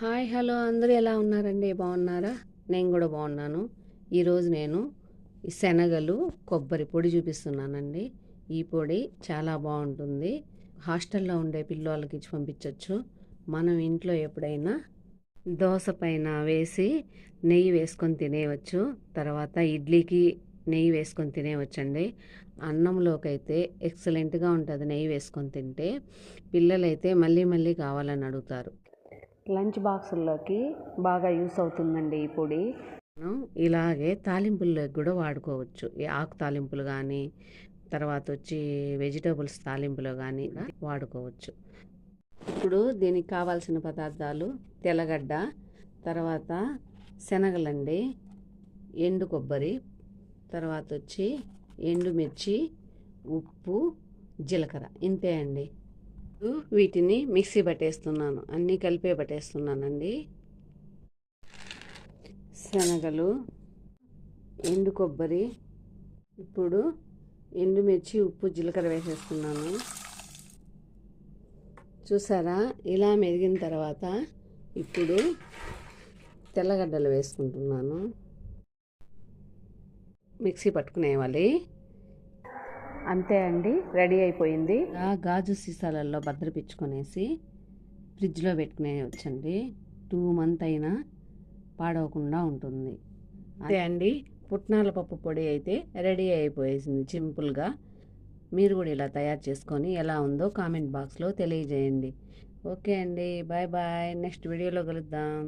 Hi hello. అందరూ ఎలా ఉన్నారండి? బాగున్నారా? నేను కూడా బాగున్నాను. ఈరోజు నేను శనగలు కొబ్బరి పొడి చూపిస్తున్నానండి. ఈ పొడి చాలా బాగుంటుంది. హాస్టల్లో ఉండే పిల్లలకి ఇచ్చి పంపించవచ్చు మనం ఇంట్లో ఎప్పుడైనా దోశ పైన వేసి నెయ్యి వేసుకొని తినేయవచ్చు తర్వాత ఇడ్లీకి నెయ్యి వేసుకొని తినేయవచ్చండి అన్నంలోకైతే ఎక్సలెంట్గా ఉంటుంది నెయ్యి వేసుకొని తింటే. పిల్లలైతే మళ్ళీ మళ్ళీ కావాలని అడుగుతారు. లంచ్ బాక్సుల్లోకి బాగా యూస్ అవుతుందండి ఈ పొడి. ఇలాగే తాలింపుల్లోకి కూడా వాడుకోవచ్చు. ఈ ఆకు తాలింపులు కానీ తర్వాత వచ్చి వెజిటేబుల్స్ తాలింపులో కానీ వాడుకోవచ్చు. ఇప్పుడు దీనికి కావాల్సిన పదార్థాలు తెల్లగడ్డ తర్వాత శనగలండి ఎండు కొబ్బరి తర్వాత వచ్చి ఎండుమిర్చి ఉప్పు జీలకర్ర ఇంతే అండి. వీటిని మిక్సీ పట్టేస్తున్నాను. అన్నీ కలిపే పట్టేస్తున్నానండి. శనగలు ఎండు కొబ్బరి ఇప్పుడు ఎండుమిర్చి ఉప్పు జీలకర్ర వేసేస్తున్నాను. చూసారా? ఇలా మెరిగిన తర్వాత ఇప్పుడు తెల్లగడ్డలు వేసుకుంటున్నాను. మిక్సీ పట్టుకునేవాలి అంతే అండి రెడీ అయిపోయింది. ఆ గాజు సీసాలలో భద్రపించుకొనేసి ఫ్రిడ్జ్లో పెట్టుకునేయచ్చండి. టూ మంత్ అయినా పాడవకుండా ఉంటుంది. అంతే అండి పుట్నాల పప్పు పొడి అయితే రెడీ అయిపోయేసింది సింపుల్గా. మీరు కూడా ఇలా తయారు చేసుకొని ఎలా ఉందో కామెంట్ బాక్స్లో తెలియజేయండి. ఓకే అండి బాయ్ బాయ్ నెక్స్ట్ వీడియోలో కలుద్దాం.